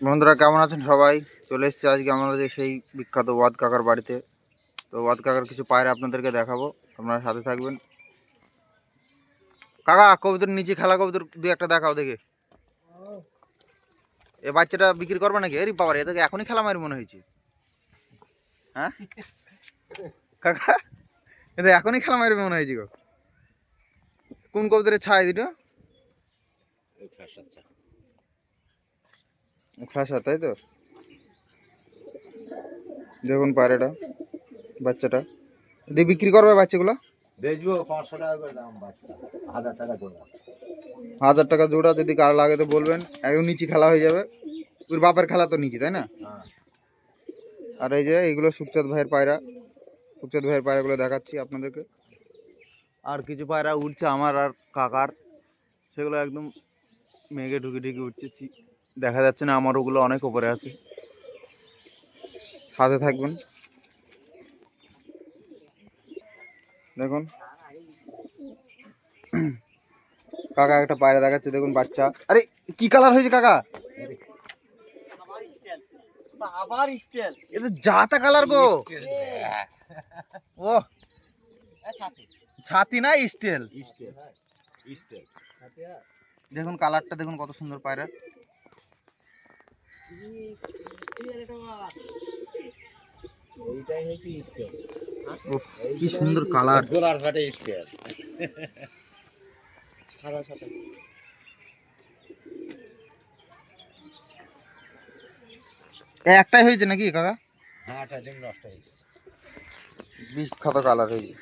বন্ধুরা, কেমন আছেন সবাই? চলে এসেছি আজকে আমাদের সেই বিখ্যাত ওয়াদ কাকার বাড়িতে। তো ওয়াদ কাকার কিছু পায়রা আপনাদেরকে দেখাবো আপনারা সাথে থাকবেন। কাকা, কবুতর নিচে খেলা কবুতর দু একটা দেখাও দেখে। এ বাচ্চাটা বিক্রি করবে নাকি? এরি বাবার, এদেরকে এখনই খেলা মারি মনে হয়েছে। হ্যাঁ? কাকা এটা এখনই খেলা মারবে মনে হয়েছে গো। কোন কবুতরের ছায় দুটো? খাসা তাই তো? দেখুন পায়রাটা বাচ্চাটা। দিয়ে বিক্রি করবে বাচ্চাগুলো? বেচবো পাঁচশো টাকা করে দাম বাচ্চা হাজার টাকা করে হাজার টাকা জোড়া যদি কারও লাগে তো বলবেন। একদম নিচে খেলা হয়ে যাবে। ওর বাপের খেলা তো নিচে তাই না? হ্যাঁ। আর এই যে এইগুলো সুখচাঁদ ভাইয়ের পায়রা। সুখচাঁদ ভাইয়ের পায়রাগুলো দেখাচ্ছি আপনাদেরকে। আর কিছু পায়রা উঠছে আমার আর কাকার। সেগুলো একদম মেঘে ঢুকে ঢুকে উঠছে। দেখা যাচ্ছে না আমার ওগুলো অনেক উপরে আছে। সাথে থাকবেন। দেখুন। কাকা একটা পায়রা দেখাচ্ছে দেখুন বাচ্চা। আরে কি কালার হয়েছে কাকা? আবার জাতা কালার গো। ও ছাতি। না দেখুন কালারটা দেখুন কত সুন্দর পায়রা এইটাই হচ্ছে স্টেল উফ কি সুন্দর কালার গোলার ফাটে স্টেল সাদা সাদা। একটাই হয়েছে নাকি কাকা? হ্যাঁ আটা দিন নষ্ট হয়েছে। বিখ্যাত কালার হয়েছে।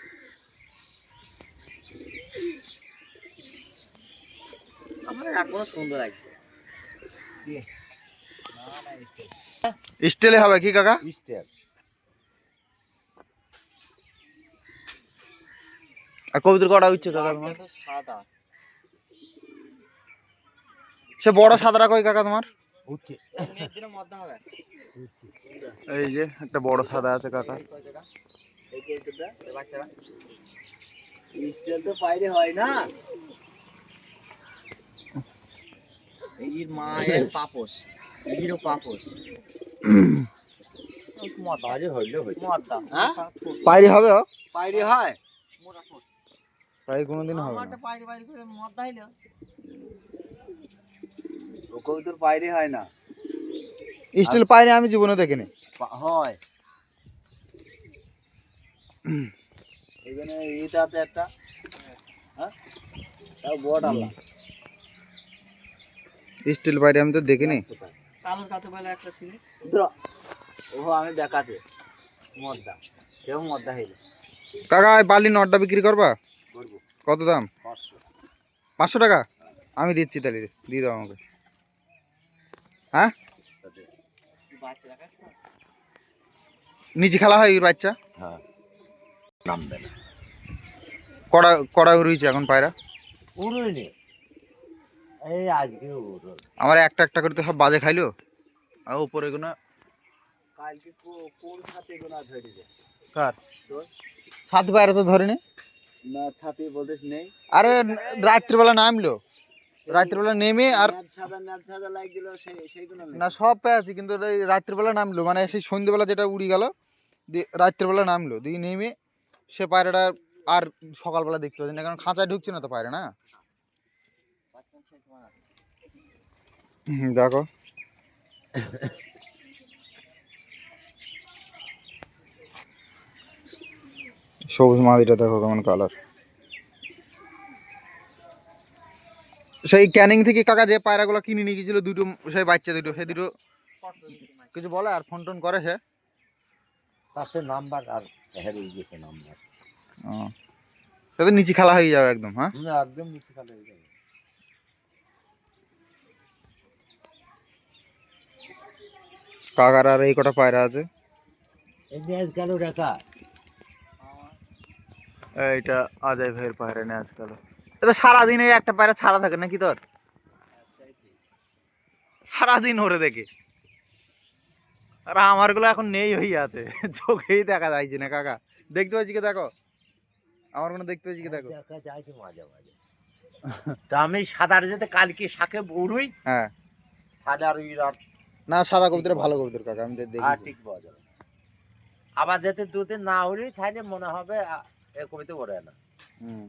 আমার এখনও সুন্দর লাগছে না স্টেল হবে কি কাকা? স্টেল। আর কবিতার কটা উঠছে কাকা তোমার? সাদা। সে বড় সাদাটা কই কাকা তোমার? এই যে একটা বড় সাদা আছে কাকা। স্টেল তো বাইরে হয় না। এর মা এর পাপোস এরও পাপোস বাইরে হইলে হইতো। হ্যাঁ? পায়রি হবে হয়? পায়রি কোনোদিন হবে না। আমারটা বাইরে বাইরে করে মদ দাইলো ও কবুতর বাইরে হয় না। স্টিল পায়রি আমি জীবনে দেখিনি। হয়। এখানে এটাতে একটা হ্যাঁ? তাও বড় আল্লাহ স্টিল পায়রি আমি তো দেখিনি। কালোর কাছে বলে একটা ছিল। ও আমি দেখাতে। মদ্দা। সেও মদ্দা হইলে কাকা বালি নটটা বিক্রি করবা? কত দাম? পাঁচশো। টাকা? আমি দিচ্ছি তাহলে দিয়ে দাও আমাকে। হ্যাঁ? নিচে খেলা হয় বাচ্চা? হ্যাঁ। নাম কড়া কড়া উড়িয়েছে এখন পায়রা? উড়ুইনি এই আজকে আমার একটা একটা করে তো সব বাজে খাইলো। আর উপরে কোনো কালকে কোন ছাতে গোনা ধরেছে কার? সাত পায়রা তো ধরেনি না। ছাতে বলতেছ নেই। আরে রাত্রিবেলা নামলো। রাত্রিবেলা নেমে আর না সব পেয়ে আছে কিন্তু রাত্রিবেলা নামলো। মানে সেই সন্ধ্যেবেলা যেটা উড়ি গেল রাত্রিবেলা নামলো। দিয়ে নেমে সে পায়রাটা আর সকালবেলা দেখতে পাচ্ছি না কারণ খাঁচায় ঢুকছে না তো পায়রা না হুম, দেখো। সবুজ মাদিটা দেখো কেমন কালার সেই ক্যানিং থেকে কাকা যে পায়রাগুলো কিনে নিয়ে গেছিল দুটো সেই বাচ্চা দুটো সে দুটো কিছু বলে আর ফোন টোন করে সে। পাশে নাম্বার আর হেরে গেছে নাম্বার ও। নিচে খেলা হয়ে যাবে একদম হ্যাঁ? একদম নিচে খালি হয়ে যাবে। কাকার আর এই কটা পায়রা আছে। এইটা অজয় ভাইয়ের পায়রা নেই আজকাল। এটা সারাদিন এই একটা পায়রা ছাড়া থাকে নাকি তোর? সারাদিন ওরে দেখে। আর আমারগুলো এখন নেই হয়ে আছে। চোখেই দেখা যাচ্ছে না কাকা। দেখতে পাচ্ছি কি দেখো? আমার কোনো দেখতে পাচ্ছি কি দেখো? দেখা মাঝে মাঝে। তা আমি সাঁতার যেতে কালকে শাকে উড়ুই হ্যাঁ। সাঁতার উই রাত না সাদা কবুতর ভালো কবুতর কাকা আমি তো আর ঠিক পাওয়া যাবে আবার যেতে দুদিন না উড়ি তাহলে মনে হবে এ কবিতে ওড়ে না। হুম।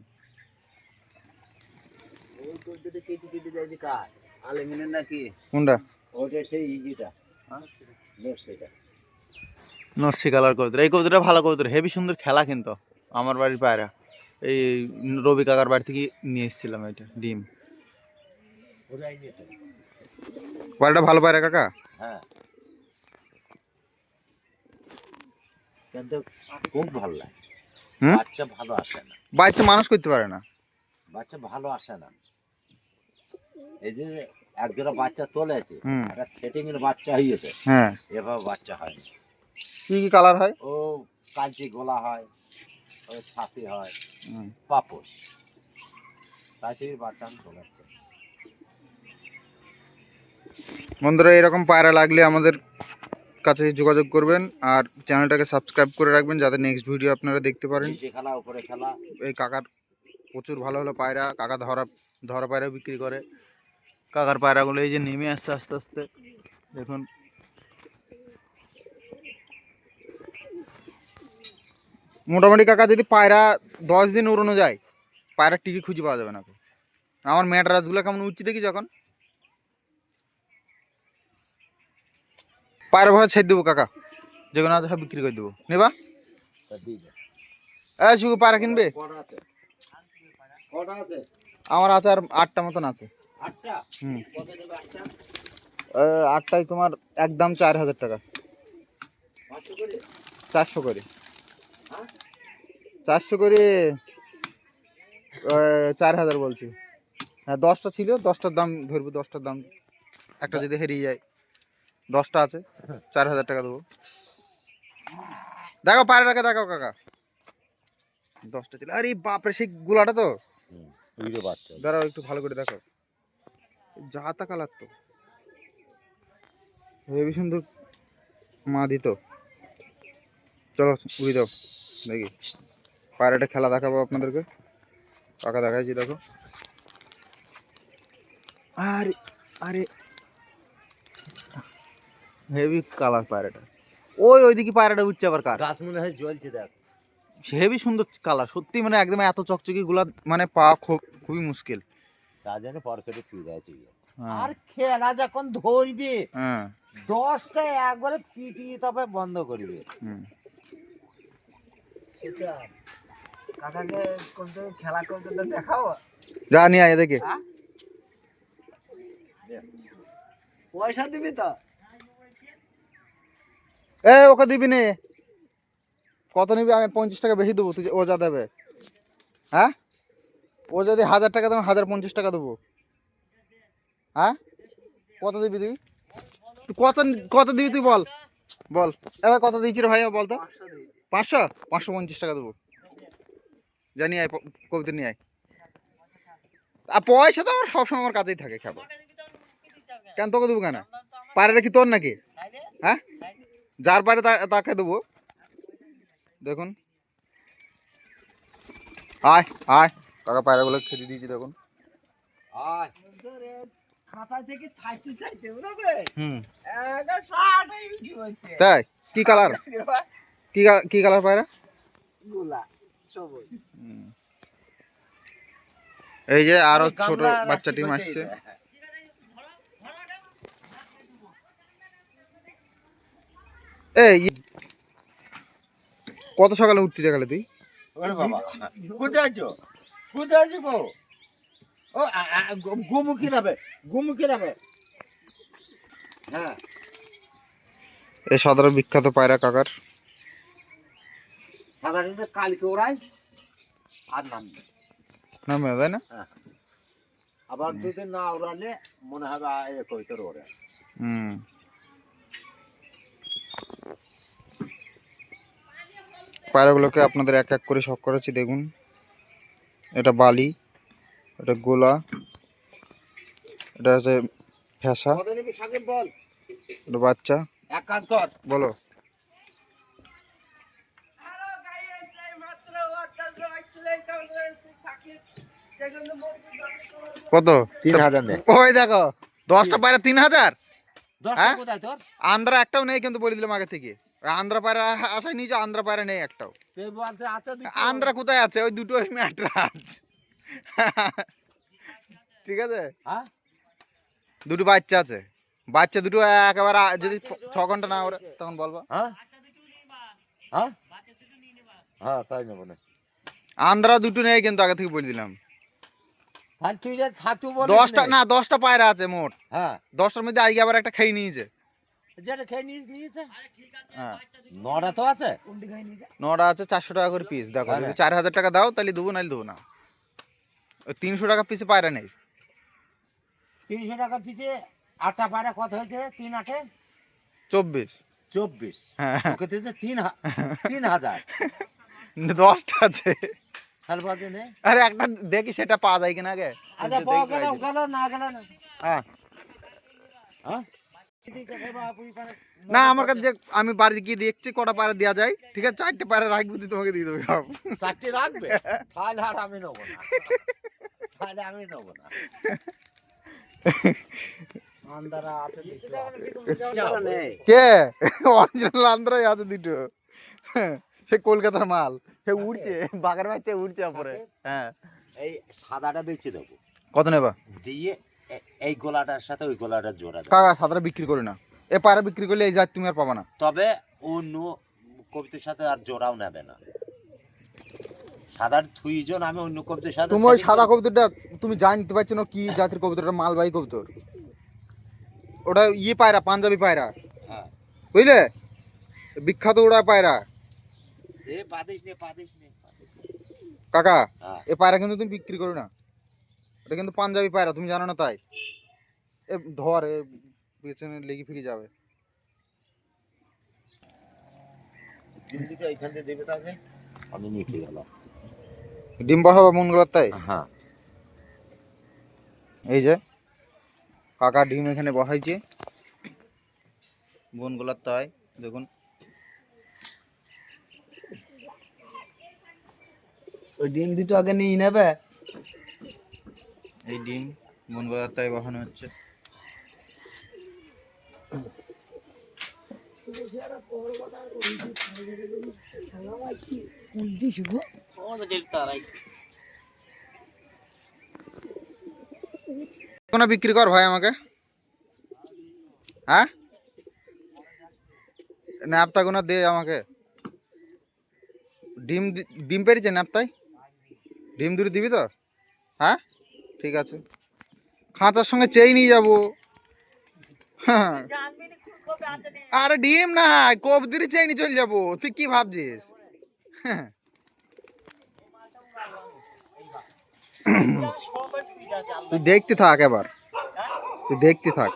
ওই কবিতাটা কেটে কেটে যায় যে কার? আলেমিনের নাকি? কোনটা? ওটা সেই ইজিটা। হ্যাঁ? কালার কবুতর। এই কবুতরটা ভালো কবুতর হেভি সুন্দর খেলা কিন্তু আমার বাড়ির পায়রা। এই রবি কাকার বাড়ি থেকে নিয়ে এসেছিলাম এটা ডিম। ওরাই নিতে পায়রাটা ভালো পায়রা কাকা? হ্যাঁ। কিন্তু খুব ভালো লাগে। বাচ্চা ভালো আসে না। বাচ্চা মানুষ করতে পারে না। বাচ্চা ভালো আসে না। এই যে এক জোড়া বাচ্চা তোলেছে একটা সেটিং এর বাচ্চা হয়েছে হ্যাঁ। এভাবে বাচ্চা কি কি কালার হয়? ও গোলা হয় ও ছাতি হয় কালচির বাচ্চা আমি তোলাচ্ছে বন্ধুরা এরকম পায়রা লাগলে আমাদের কাছে যোগাযোগ করবেন আর চ্যানেলটাকে সাবস্ক্রাইব করে রাখবেন যাতে নেক্সট ভিডিও আপনারা দেখতে পারেন। এই কাকার প্রচুর ভালো ভালো পায়রা কাকা ধরা ধরা পায়রা বিক্রি করে। কাকার পায়রাগুলো এই যে নেমে আসছে আস্তে আস্তে। দেখুন। মোটামুটি কাকা যদি পায়রা দশ দিন উড়ানো যায় পায়রা টিকি খুঁজে পাওয়া যাবে না। আমার ম্যাডরাসগুলো কেমন উঠছে দেখি যখন। পায়রা ভাবে ছেড়ে দেবো কাকা। যেগুলো আছে সব বিক্রি করে দেবো। নেবা? এ শুধু পায়রা কিনবে? আমার আছে আর আটটা মতন আছে। হুম। আটটায় তোমার একদম চার হাজার টাকা। চারশো করে। চারশো করে চার হাজার বলছি। হ্যাঁ দশটা ছিল, দশটার দাম ধরবো, দশটার দাম একটা যদি হেরিয়ে যায়। দশটা আছে চার হাজার টাকা দেবো। দেখো পায়রাটাকে দেখো কাকা। দশটা ছিল। আরে বাপরে সেই গুলাটা তো। দাঁড়াও একটু ভালো করে দেখো যা তা কালার তো। হেবি সুন্দর মা দিত চলো উড়ি দাও দেখি। পায়রাটা খেলা দেখাবো আপনাদেরকে। কাকা দেখাইছি দেখো। আরে আরে হেভি কালার পায়রাটা। ওই ওইদিকে পায়রাটা উঠছে আবার কার? গাছ মনে হয় জ্বলছে দেখ। হেভি সুন্দর কালার সত্যি মানে একদম এত চকচকি গুলা মানে পা খুব খুবই মুশকিল। তা জন্য পরকেটে ফিরে আছে হ্যাঁ, আর খেলা যখন ধরবে হ্যাঁ। দশটা একবারে পিটিয়ে তবে বন্ধ করবে। কাকাকে খেলা করতে দেখাও? যা নিয়ে আয় এদিকে। হ্যাঁ? পয়সা দিবি তো? এ, ওকে দিবি নে। কত নিবি? আমি পঞ্চাশ টাকা বেশি দেবো, তুই যে- ও যা দেবে। হ্যাঁ? ও যদি হাজার টাকা দেবে হাজার পঞ্চাশ টাকা দেবো। হ্যাঁ? কত দিবি তুই? তুই কত কত দিবি তুই বল? বল। এবার কত দিয়েছি রে ভাই বল তো। পাঁচশো? পাঁচশো পঞ্চাশ টাকা দেবো। জানি আয় কবিতা নিয়ে আয়। আর পয়সা তো আমার সবসময় আমার কাছেই থাকে, খাবার। কেন তোকে দেবো কেন? পায়রাটা কি তোর নাকি? হ্যাঁ? যার তা- তাকে দেবো। দেখুন। আয় আয়। কাকা পায়রাগুলো খেতে দিয়েছি দেখুন। আয়। তাই? কি কালার? কি কালার পায়রা? গুলা এই যে আরও ওই ছোট গামলা বাচ্চা টিম আসছে। এই কত সকালে উঠতি দেখালে তুই? ওরে বাবা। কোথায় আছো? কোথায় আছো গো? ও আ- আ- গু- গুমুখী যাবে গুমুখী যাবে হ্যাঁ। এই সাধারণ বিখ্যাত পায়রা কাকার। সাধারণত কালকে ওরাই আর নামবে। তাই না? আবার দুদিন না ওড়ালে মনে হবে আ, এ কবিতার ওরে হুম। পায়রাগুলোকে আপনাদের এক এক করে শখ করেছি দেখুন। এটা বালি এটা গোলা এটা হচ্ছে ফ্যাসা এটা বাচ্চা। এক কাজ কর। বলো। হ্যালো গাইস এই মাত্র ওয়াকাল জমা চলে এসেছে সাকিব সেজন্য কত? তিন হাজার নে। ওই দেখো দশটা পায়রা তিন হাজার? হ্যাঁ? কোথায় তোর? আন্ধ্রা একটাও নেই কিন্তু বলে দিলাম আগে থেকে। ওই আন্ধ্রা পায়রা আসাই নিয়ে যে আন্ধ্রা নেই একটাও। আন্ধ্রা কোথায় আছে? ওই দুটো ম্যাট্রাস। ঠিক আছে? হ্যাঁ? দুটো বাচ্চা আছে। বাচ্চা দুটো একেবারে যদি ছ- ঘণ্টা না ওরে তখন বলব। হ্যাঁ? হ্যাঁ? হ্যাঁ তাই নেব না। আন্ধ্রা দুটো নেই কিন্তু আগে থেকে বলে দিলাম। তাহলে তুই যে থাকতু বল দশটা না দশটা পায়রা আছে মোট। হ্যাঁ। দশটার মধ্যে আজকে আবার একটা খেয়ে নিয়েছে। যেটা খেয়ে নিয়ে নিয়েছে? হ্যাঁ। নটা তো আছে। নটা আছে চারশো টাকা করে পিস দেখো হ্যাঁ, যদি হ্যাঁ। চার হাজার টাকা দাও তাহলে দেবো নাহলে দেবো না। ওই তিনশো টাকা পিসে পায়রা নেই। তিনশো টাকা পিছিয়ে আটটা পায়রা কত হয়েছে? তিন আটে? চব্বিশ। চব্বিশ। হ্যাঁ। ওকে দিয়েছে তিন হা- তিন হাজার। দশটা আছে। তাহলে বাজে নেই আরে একটা দেখি সেটা পাওয়া যায় কিনা আগে। আচ্ছা দেখি পাওয়া পাই গেল কি। গেল না গেল না। হ্যাঁ। হ্যাঁ? না আমার কাছে আমি বাড়ি গিয়ে দেখছি কটা পায়রা দেওয়া যায় ঠিক আছে? চারটে পায়রা রাখব দিয়ে তোমাকে দিয়ে দেবো। চারটে রাখবে? তাহলে আর আমি নেব না। তাহলে আমি নেব না। কে? অরিজিনাল আন্ধ্রাই আছে দুটো সে কলকাতার মাল। সে উড়ছে বাঘের বাচ্চা উড়ছে পরে হ্যাঁ। এই সাদাটা বেচে দেবো। কত নেবা? দিয়ে এই গোলাটার সাথে ওই গোলাটার জোড়া কাকা সাদাটা বিক্রি করি না। এ পায়রা বিক্রি করলে এই জাত তুমি আর পাবা না। তবে অন্য কবিতার সাথে আর জোড়াও নেবে না। সাদার থুইজন আমি অন্য কবিতার সাথে তুমি ওই সাদা করব। কবুতরটা তুমি জানতে পারছ না কি জাতের কবুতর ওটা মালবাহী কবুতর। ওটা ইয়ে পায়রা পাঞ্জাবি পায়রা। হ্যাঁ। বুঝলে? বিখ্যাত ওটা পায়রা। এ পাদিস নে পাদিস নে। কাকা হ্যাঁ। এ পায়রা কিন্তু তুমি বিক্রি করো না। এটা কিন্তু পাঞ্জাবি পায়রা তুমি জানো না তাই? এ ধর এ পেছনে লেগে ফিরে যাবে। আমি নিচে গেলাম। ডিম বসাবা মন গলার তাই? হ্যাঁ। এই যে কাকা ডিম এখানে বসাইছে। বোন গোলার তাই দেখুন। ওই ডিম দুটো আগে নিয়ে নেবে? এই ডিম বোন গোলার তাই বসানো হচ্ছে। কোনো বিক্রি কর ভাই আমাকে। হ্যাঁ? ন্যাপতা কোনো দে আমাকে। ডিম ডিম পেরেছে ন্যাপতাই ডিম দুটো দিবি তো? হ্যাঁ? ঠিক আছে। খাঁচার সঙ্গে চেয়ে নিয়ে যাব। হ্যাঁ আরে ডিম না কোপ দিয়ে চেয়ে নিয়ে চলে যাব। তুই কি ভাবছিস? হ্যাঁ তুই দেখতে থাক এবার। তুই দেখতে থাক।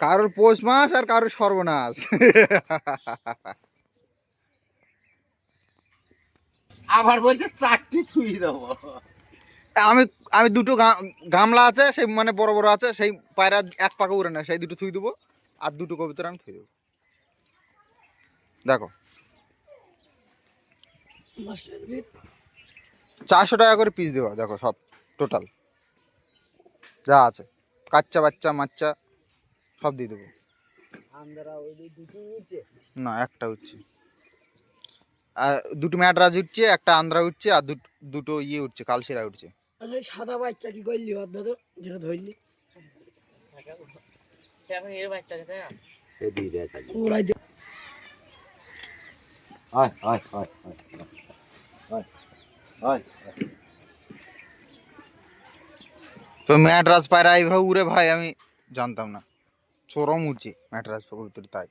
কারোর পৌষ মাস আর কারোর সর্বনাশ। আবার বলছে চারটি থুই দেবো। আমি আমি দুটো গামলা আছে সেই মানে বড় বড় আছে সেই পায়রা এক পাকা উড়ে না সেই দুটো থুই দেবো আর দুটো কবিতার আমি থুই দেবো। দেখো। চারশো টাকা করে পিস দেবো দেখো সব টোটাল যা আছে কাচ্চা বাচ্চা মাচ্চা সব দিয়ে দেবো। না একটা উঠছে আর দুটো ম্যাডরাজ উঠছে একটা আন্দ্রা উঠছে আর দুটো দুটো ইয়ে উঠছে কালশিরা উঠছে আচ্ছা ওই সাদা বাচ্চা কি করলি অর্ধ তো? যেটা ধরলি। তো ম্যাডরাস পায়রা এইভাবে উড়ে ভাই আমি জানতাম না। চরম উঠছে ম্যাডরাস কবুতর তাই।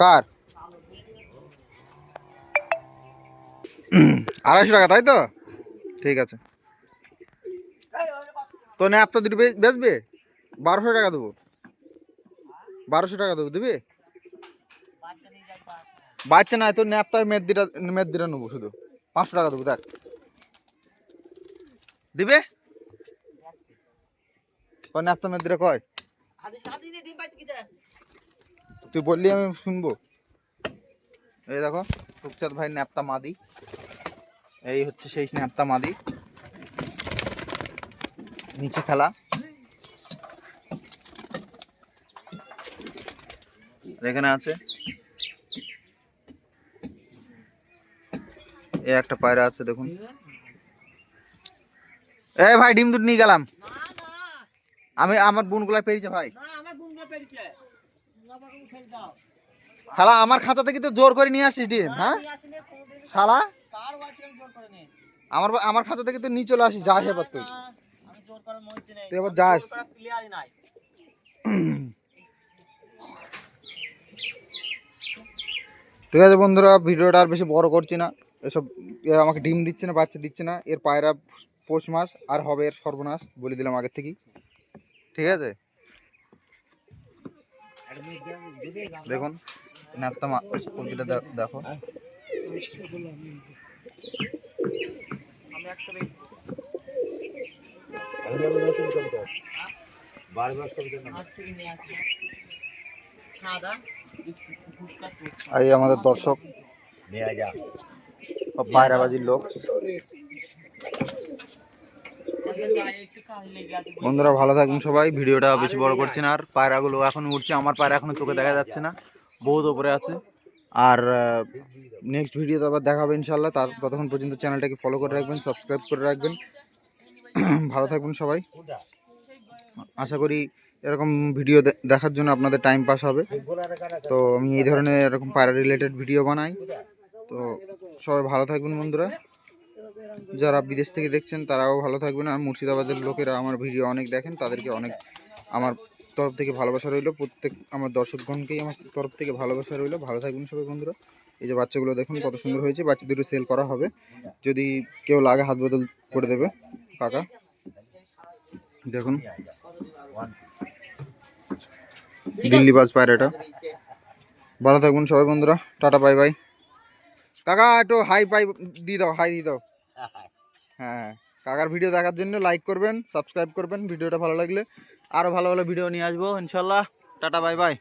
কার? আড়াইশো টাকা, তাই তো? ঠিক আছে। তো ন্যাপটা দুটো বেচবে? বারোশো টাকা দেবো। বারোশো টাকা দেবো, দিবি? বাচ্চা নাই, তোর ন্যাপটা মেদিরা মেদিরা নেব শুধু। পাঁচশো টাকা দেবো, দেখ। দিবে? তোর ন্যাপটা মেদিরা কয়? তুই বললি আমি শুনব। এই দেখো রূপচাঁদ ভাই ন্যাপটা মাদি। এই হচ্ছে সেই স্ন্যাপটা মাদি। নিচে খেলা। এখানে আছে। এ একটা পায়রা আছে দেখুন। এ ভাই ডিম দুধ নিয়ে গেলাম। আমি আমার বোনগুলা পেয়েছে ভাই। শালা আমার খাঁচা থেকে তো জোর করে নিয়ে আসিস ডিম হ্যাঁ? শালা? আমার আমার খাঁচা থেকে তো নিয়ে চলে আসিস যাস এবার তুই তুই এবার যাস। ঠিক আছে বন্ধুরা ভিডিওটা আর বেশি বড় করছি না। এসব আমাকে ডিম দিচ্ছে না বাচ্চা দিচ্ছে না। এর পায়রা পৌষ মাস আর হবে এর সর্বনাশ বলে দিলাম আগের থেকেই। ঠিক আছে? দেখুন নাপ্তা মুরগিটা দেখো। এই আমাদের দর্শক। পায়রাবাজির লোক। বন্ধুরা ভালো থাকবেন সবাই, ভিডিওটা বেশি বড় করছি না আর পায়রাগুলো এখন উঠছে আমার পায়রা এখনও চোখে দেখা যাচ্ছে না, বহুত ওপরে আছে। আর নেক্সট ভিডিওতে আবার দেখাবে ইনশাল্লাহ তার ততক্ষণ পর্যন্ত চ্যানেলটাকে ফলো করে রাখবেন সাবস্ক্রাইব করে রাখবেন। ভালো থাকবেন সবাই। আশা করি এরকম ভিডিও দেখার জন্য আপনাদের টাইম পাস হবে। তো আমি এই ধরনের এরকম পায়রা রিলেটেড ভিডিও বানাই। তো সবাই ভালো থাকবেন বন্ধুরা। যারা বিদেশ থেকে দেখছেন, তারাও ভালো থাকবেন। আর মুর্শিদাবাদের লোকেরা আমার ভিডিও অনেক দেখেন, তাদেরকে অনেক আমার তরফ থেকে ভালোবাসা রইল। প্রত্যেক আমার দর্শকগণকেই আমার তরফ থেকে ভালোবাসা রইল। ভালো থাকবেন সবাই বন্ধুরা। এই যে বাচ্চাগুলো দেখুন, কত সুন্দর হয়েছে। বাচ্চা দুটো সেল করা হবে। যদি কেউ লাগে, হাত বদল করে দেবে। কাকা, দেখুন। দিল্লি বাস পায়রাটা। ভালো থাকবেন সবাই বন্ধুরা। Tata, bye bye. কাকা, একটু হাই পাই দিয়ে দাও হাই দিয়ে দাও। হ্যাঁ কাকার ভিডিও দেখার জন্য লাইক করবেন সাবস্ক্রাইব করবেন ভিডিওটা ভালো লাগলে আরও ভালো ভালো ভিডিও নিয়ে আসব, ইনশাল্লাহ, টাটা বাই বাই